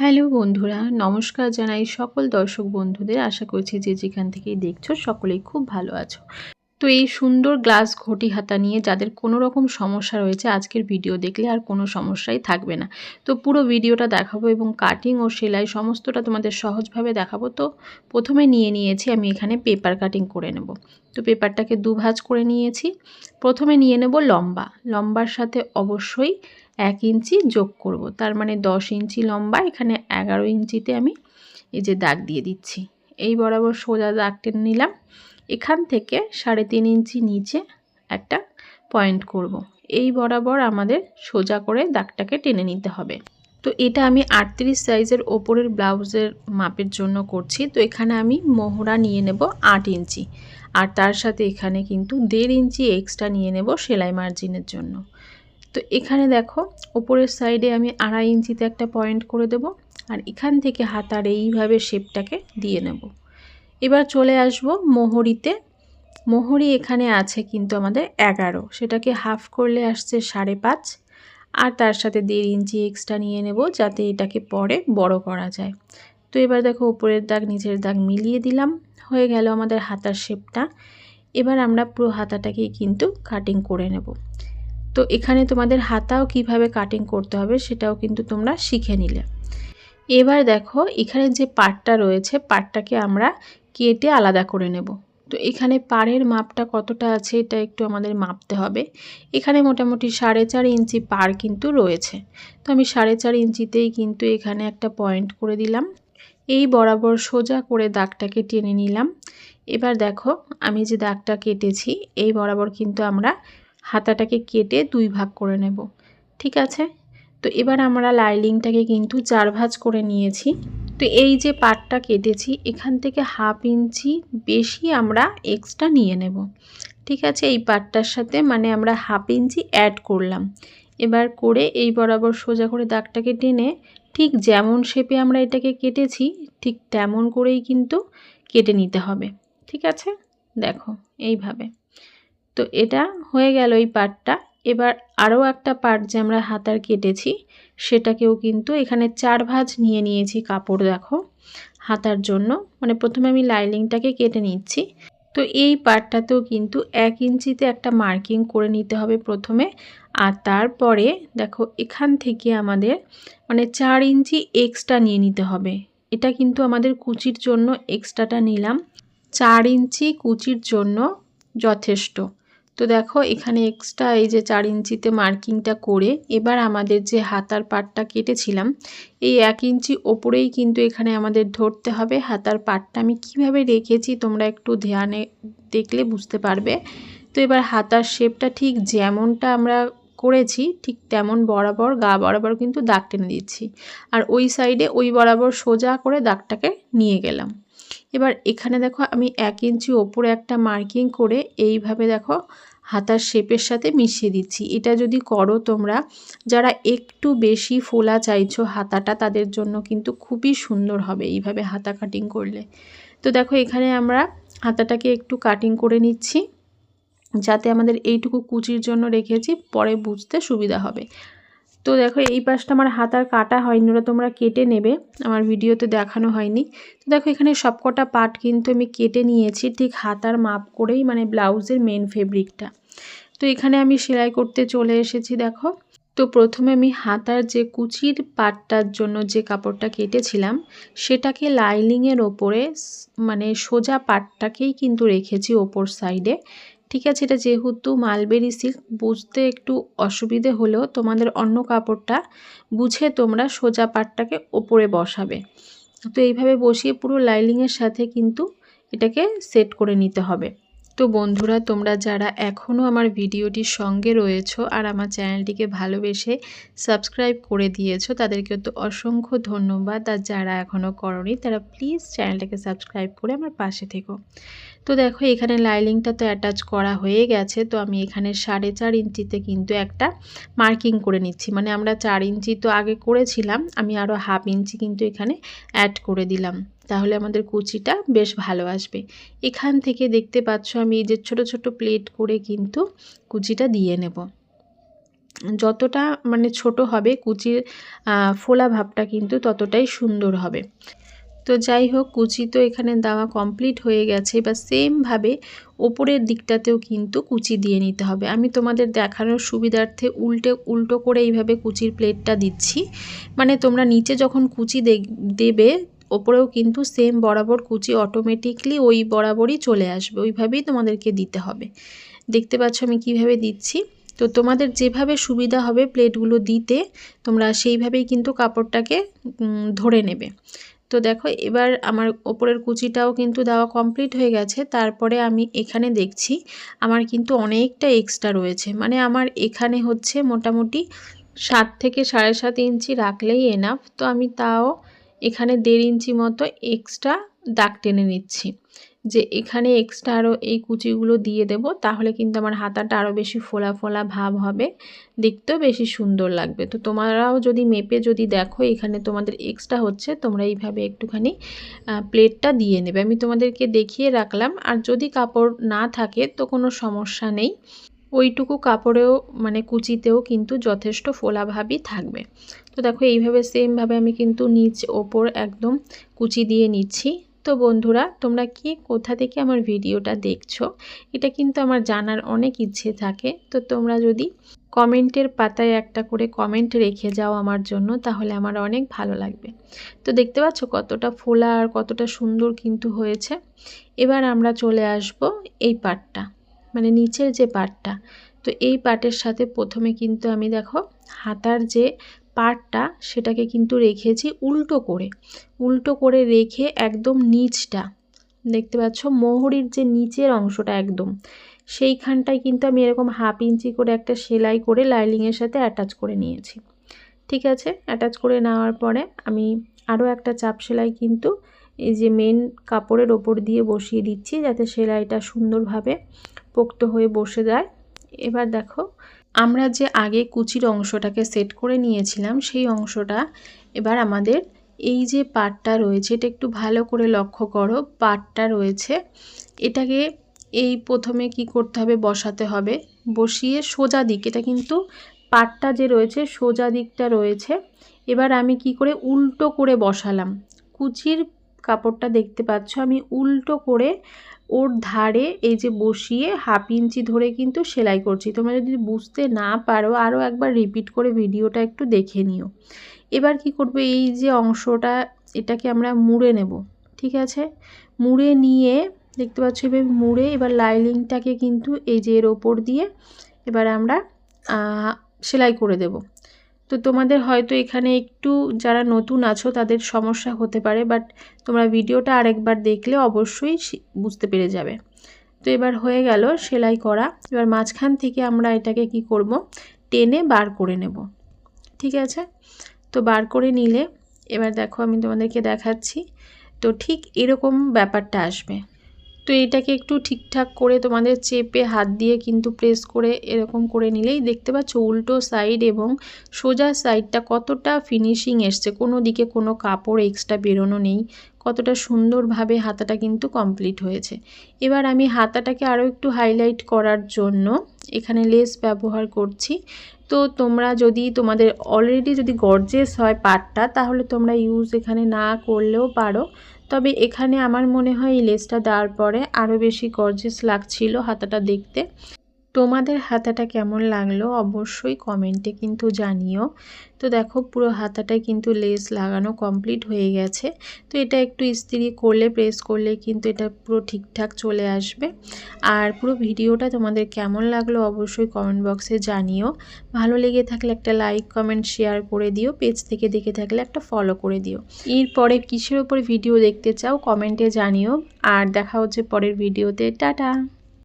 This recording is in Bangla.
হ্যালো বন্ধুরা, নমস্কার জানাই সকল দর্শক বন্ধুদের। আশা করছি যে যেখান থেকেই দেখছ সকলেই খুব ভালো আছো। তো এই সুন্দর গ্লাস ঘটি হাতা নিয়ে যাদের কোনো রকম সমস্যা রয়েছে আজকের ভিডিও দেখলে আর কোনো সমস্যাই থাকবে না। তো পুরো ভিডিওটা দেখাবো এবং কাটিং ও সেলাই সমস্তটা তোমাদের সহজভাবে দেখাবো। তো প্রথমে নিয়ে নিয়েছি আমি এখানে পেপার কাটিং করে নেব। তো পেপারটাকে দুভাজ করে নিয়েছি। প্রথমে নিয়ে নেব লম্বা। লম্বার সাথে অবশ্যই এক ইঞ্চি যোগ করব। তার মানে দশ ইঞ্চি লম্বা, এখানে এগারো ইঞ্চিতে আমি এই যে দাগ দিয়ে দিচ্ছি। এই বরাবর সোজা দাগ টেনে নিলাম। এখান থেকে সাড়ে তিন ইঞ্চি নিচে একটা পয়েন্ট করব। এই বরাবর আমাদের সোজা করে দাগটাকে টেনে নিতে হবে। তো এটা আমি আটত্রিশ সাইজের ওপরের ব্লাউজের মাপের জন্য করছি। তো এখানে আমি মোহরা নিয়ে নেব আট ইঞ্চি। আর তার সাথে এখানে কিন্তু দেড় ইঞ্চি এক্সট্রা নিয়ে নেব সেলাই মার্জিনের জন্য। তো এখানে দেখো, ওপরের সাইডে আমি আড়াই ইঞ্চিতে একটা পয়েন্ট করে দেব আর এখান থেকে হাতার এইভাবে শেপটাকে দিয়ে নেব। এবার চলে আসব মোহরিতে। মোহরি এখানে আছে কিন্তু আমাদের এগারো। সেটাকে হাফ করলে আসছে সাড়ে পাঁচ। আর তার সাথে দেড় ইঞ্চি এক্সট্রা নিয়ে নেব যাতে এটাকে পরে বড় করা যায়। তো এবার দেখো উপরের দাগ, নিচের দাগ মিলিয়ে দিলাম। হয়ে গেল আমাদের হাতার শেপটা এবার আমরা পুরো হাতাটাকেই কিন্তু কাটিং করে নেব। তো এখানে তোমাদের হাতাও কীভাবে কাটিং করতে হবে সেটাও কিন্তু তোমরা শিখে নিলে। এবার দেখো, এখানে যে পাটটা রয়েছে পাটটাকে আমরা কেটে আলাদা করে নেব। তো এখানে পাড়ের মাপটা কতটা আছে এটা একটু আমাদের মাপতে হবে। এখানে মোটামুটি সাড়ে চার ইঞ্চি পাড় কিন্তু রয়েছে। তো আমি সাড়ে চার ইঞ্চিতেই কিন্তু এখানে একটা পয়েন্ট করে দিলাম। এই বরাবর সোজা করে দাগটাকে টেনে নিলাম। এবার দেখো, আমি যে দাগটা কেটেছি, এই বরাবর কিন্তু আমরা হাতাটাকে কেটে দুই ভাগ করে নেব, ঠিক আছে? তো এবার আমরা লাইলিংটাকে কিন্তু চার ভাজ করে নিয়েছি। তো এই যে পাটটা কেটেছি, এখান থেকে হাফ ইঞ্চি বেশি আমরা এক্সট্রা নিয়ে নেব, ঠিক আছে? এই পাটটার সাথে মানে আমরা হাফ ইঞ্চি অ্যাড করলাম। এবার করে এই বরাবর সোজা করে দাগটাকে টেনে ঠিক যেমন শেপে আমরা এটাকে কেটেছি, ঠিক তেমন করেই কিন্তু কেটে নিতে হবে, ঠিক আছে? দেখো, এইভাবে। তো এটা হয়ে গেল এই পার্টটা এবার আরও একটা পার্ট যে আমরা হাতার কেটেছি, সেটাকেও কিন্তু এখানে চার ভাঁজ নিয়ে নিয়েছি কাপড়, দেখো, হাতার জন্য। মানে প্রথমে আমি লাইলিংটাকে কেটে নিচ্ছি। তো এই পার্টটাতেও কিন্তু এক ইঞ্চিতে একটা মার্কিং করে নিতে হবে প্রথমে। আর তারপরে, দেখো, এখান থেকে আমাদের মানে চার ইঞ্চি এক্সট্রা নিয়ে নিতে হবে। এটা কিন্তু আমাদের কুচির জন্য এক্সট্রাটা নিলাম। চার ইঞ্চি কুচির জন্য যথেষ্ট। তো দেখো, এখানে এক্সট্রা এই যে চার ইঞ্চিতে মার্কিংটা করে এবার আমাদের যে হাতার পাটটা কেটেছিলাম, এই এক ইঞ্চি ওপরেই কিন্তু এখানে আমাদের ধরতে হবে। হাতার পাটটা আমি কীভাবে রেখেছি তোমরা একটু ধ্যানে দেখলে বুঝতে পারবে। তো এবার হাতার শেপটা ঠিক যেমনটা আমরা করেছি, ঠিক তেমন বরাবর গা বরাবর কিন্তু দাগ টেনে দিচ্ছি। আর ওই সাইডে ওই বরাবর সোজা করে দাগটাকে নিয়ে গেলাম। এবার এখানে দেখো আমি এক ইঞ্চি ওপরে একটা মার্কিং করে এইভাবে দেখো হাতার শেপের সাথে মিশিয়ে দিচ্ছি। এটা যদি করো তোমরা, যারা একটু বেশি ফোলা চাইছো হাতাটা, তাদের জন্য কিন্তু খুবই সুন্দর হবে এইভাবে হাতা কাটিং করলে। তো দেখো এখানে আমরা হাতাটাকে একটু কাটিং করে নিচ্ছি, যাতে আমাদের এইটুকু কুচির জন্য রেখেছি, পরে বুঝতে সুবিধা হবে। তো দেখো, এই পাশটা আমার হাতার কাটা হয়নি ওরা তোমরা কেটে নেবে। আমার ভিডিওতে দেখানো হয়নি। তো দেখো, এখানে সবকটা পার্ট কিন্তু আমি কেটে নিয়েছি, ঠিক হাতার মাপ করেই মানে ব্লাউজের মেন ফেব্রিকটা তো এখানে আমি সেলাই করতে চলে এসেছি, দেখো। তো প্রথমে আমি হাতার যে কুচির পাটটার জন্য যে কাপড়টা কেটেছিলাম, সেটাকে লাইলিংয়ের ওপরে মানে সোজা পাটটাকেই কিন্তু রেখেছি ওপর সাইডে ঠিক আছে, এটা যেহেতু মালবেরি সিল্ক বুঝতে একটু অসুবিধে হলেও তোমাদের অন্য কাপড়টা বুঝে তোমরা সোজা পাটটাকে ওপরে বসাবে। তো এইভাবে বসিয়ে পুরো লাইলিংয়ের সাথে কিন্তু এটাকে সেট করে নিতে হবে। তো বন্ধুরা, তোমরা যারা এখনও আমার ভিডিওটির সঙ্গে রয়েছো আর আমার চ্যানেলটিকে ভালোবেসে সাবস্ক্রাইব করে দিয়েছ তাদেরকে তো অসংখ্য ধন্যবাদ। আর যারা এখনও করনি, তারা প্লিজ চ্যানেলটাকে সাবস্ক্রাইব করে আমার পাশে থেকো। তো দেখো, এখানে লাইলিংটা তো অ্যাটাচ করা হয়ে গেছে, তো আমি এখানে সাড়ে চার ইঞ্চিতে কিন্তু একটা মার্কিং করে নিচ্ছি। মানে আমরা চার ইঞ্চি তো আগে করেছিলাম, আমি আরও হাফ ইঞ্চি কিন্তু এখানে অ্যাড করে দিলাম। তাহলে আমাদের কুচিটা বেশ ভালো আসবে। এখান থেকে দেখতে পাচ্ছ আমি এই যে ছোট ছোট প্লেট করে কিন্তু কুচিটা দিয়ে নেব। যতটা মানে ছোট হবে কুচির ফোলা ভাবটা কিন্তু ততটাই সুন্দর হবে। তো যাই হোক, কুচি তো এখানে দেওয়া কমপ্লিট হয়ে গেছে। বা সেমভাবে ওপরের দিকটাতেও কিন্তু কুচি দিয়ে নিতে হবে। আমি তোমাদের দেখানোর সুবিধার্থে উল্টে, উল্টো করে এইভাবে কুচির প্লেটটা দিচ্ছি। মানে তোমরা নিচে যখন কুচি দেবে ওপরেও কিন্তু সেম বরাবর কুচি অটোমেটিকলি ওই বরাবরই চলে আসবে, ওইভাবেই তোমাদেরকে দিতে হবে। দেখতে পাচ্ছ আমি কীভাবে দিচ্ছি? তো তোমাদের যেভাবে সুবিধা হবে প্লেটগুলো দিতে, তোমরা সেইভাবেই কিন্তু কাপড়টাকে ধরে নেবে। তো দেখো, এবার আমার ওপরের কুচিটাও কিন্তু দেওয়া কমপ্লিট হয়ে গেছে। তারপরে আমি এখানে দেখছি, আমার কিন্তু অনেকটা এক্সট্রা রয়েছে। মানে আমার এখানে হচ্ছে মোটামুটি সাত থেকে সাড়ে সাত ইঞ্চি রাখলেই এনাফ তো আমি তাও এখানে দেড় ইঞ্চি মতো এক্সট্রা দাগ টেনে নিচ্ছি। যে এখানে এক্সট্রা আরও এই কুচিগুলো দিয়ে দেব, তাহলে কিন্তু আমার হাতাটা আরও বেশি ফোলা ফোলা ভাব হবে, দেখতেও বেশি সুন্দর লাগবে। তো তোমরাও যদি মেপে যদি দেখো, এখানে তোমাদের এক্সট্রা হচ্ছে, তোমরা এইভাবে একটুখানি প্লেটটা দিয়ে নেবে। আমি তোমাদেরকে দেখিয়ে রাখলাম, আর যদি কাপড় না থাকে, তো কোনো সমস্যা নেই। ওইটুকু কাপড়েও মানে কুচিতেও কিন্তু যথেষ্ট ফোলাভাবই থাকবে। তো দেখো, এইভাবে সেমভাবে আমি কিন্তু নিচ ওপর একদম কুচি দিয়ে নিচ্ছি। তো বন্ধুরা, তোমরা কি কোথা থেকে আমার ভিডিওটা দেখছ? এটা কিন্তু আমার জানার অনেক ইচ্ছে থাকে। তো তোমরা যদি কমেন্টের পাতায় একটা করে কমেন্ট রেখে যাও আমার জন্য, তাহলে আমার অনেক ভালো লাগবে। তো দেখতে পাচ্ছ কতটা ফোলা আর কতটা সুন্দর কিন্তু হয়েছে। এবার আমরা চলে আসব এই পাটটা মানে নিচের যে পাটটা। তো এই পাটের সাথে প্রথমে কিন্তু আমি দেখো, হাতার যে পাটটা সেটাকে কিন্তু রেখেছি উল্টো করে। উল্টো করে রেখে একদম নিচটা, দেখতে পাচ্ছ মোহরির যে নিচের অংশটা একদম, সেইখানটায় কিন্তু আমি এরকম হাফ ইঞ্চি করে একটা সেলাই করে লাইলিংয়ের সাথে অ্যাটাচ করে নিয়েছি। ঠিক আছে? অ্যাটাচ করে নেওয়ার পরে আমি আরও একটা চাপ সেলাই কিন্তু এই যে মেন কাপড়ের ওপর দিয়ে বসিয়ে দিচ্ছি যাতে সেলাইটা সুন্দরভাবে পোক্ত হয়ে বসে যায়। এবার দেখো আমরা যে আগে কুচির অংশটাকে সেট করে নিয়েছিলাম, সেই অংশটা এবার আমাদের এই যে পাটটা রয়েছে, এটা একটু ভালো করে লক্ষ্য করো, পাটটা রয়েছে। এটাকে এই প্রথমে কি করতে হবে? বসাতে হবে। বসিয়ে সোজা দিক, এটা কিন্তু পাটটা যে রয়েছে, সোজা দিকটা রয়েছে। এবার আমি কি করে উল্টো করে বসালাম? কুচির কাপড়টা দেখতে পাচ্ছ, আমি উল্টো করে ওর ধারে এই যে বসিয়ে হাফ ইঞ্চি ধরে কিন্তু সেলাই করছি। তোমরা যদি বুঝতে না পারো আরও একবার রিপিট করে ভিডিওটা একটু দেখে নিও। এবার কি করবে? এই যে অংশটা, এটাকে আমরা মুড়ে নেব, ঠিক আছে? মুড়ে নিয়ে, দেখতে পাচ্ছ এবার মুড়ে, এবার লাইলিংটাকে কিন্তু এই যে এর ওপর দিয়ে এবার আমরা সেলাই করে দেব। তো তোমাদের হয়তো এখানে একটু যারা নতুন আছো, তাদের সমস্যা হতে পারে বাট তোমরা ভিডিওটা আরেকবার দেখলে অবশ্যই বুঝতে পেরে যাবে। তো এবার হয়ে গেল সেলাই করা। এবার মাঝখান থেকে আমরা এটাকে কি করব? টেনে বার করে নেব। ঠিক আছে? তো বার করে নিলে, এবার দেখো আমি তোমাদেরকে দেখাচ্ছি। তো ঠিক এরকম ব্যাপারটা আসবে। তো এটাকে একটু ঠিকঠাক করে তোমাদের চেপে হাত দিয়ে কিন্তু প্রেস করে এরকম করে নিলেই দেখতে পাচ্ছ উল্টো সাইড এবং সোজা সাইডটা কতটা ফিনিশিং এসছে। কোনো দিকে কোনো কাপড় এক্সট্রা বেরোনো নেই। কতটা সুন্দরভাবে হাতাটা কিন্তু কমপ্লিট হয়েছে। এবার আমি হাতাটাকে আরও একটু হাইলাইট করার জন্য এখানে লেস ব্যবহার করছি। তো তোমরা যদি তোমাদের অলরেডি যদি গর্জেস হয় পাটটা, তাহলে তোমরা ইউজ এখানে না করলেও পারো। তবে এখানে আমার মনে হয় এই লেসটা দেওয়ার পরে আরও বেশি গর্জেস লাগছিল হাতাটা দেখতে। তোমাদের হাতাটা কেমন লাগল অবশ্যই কমেন্টে কিন্তু জানিও। তো দেখো পুরো হাতাটায় কিন্তু লেস লাগানো কমপ্লিট হয়ে গেছে। তো এটা একটু ইস্ত্রি করলে প্রেস করলে কিন্তু এটা পুরো ঠিকঠাক চলে আসবে। আর পুরো ভিডিওটা তোমাদের কেমন লাগল অবশ্যই কমেন্ট বক্সে জানিও। ভালো লেগে থাকলে একটা লাইক কমেন্ট শেয়ার করে দিও। পেজ থেকে দেখে থাকলে একটা ফলো করে দিও। এরপরে কিসের ওপর ভিডিও দেখতে চাও কমেন্টে জানিও। আর দেখা হচ্ছে পরের ভিডিওতে টাটা!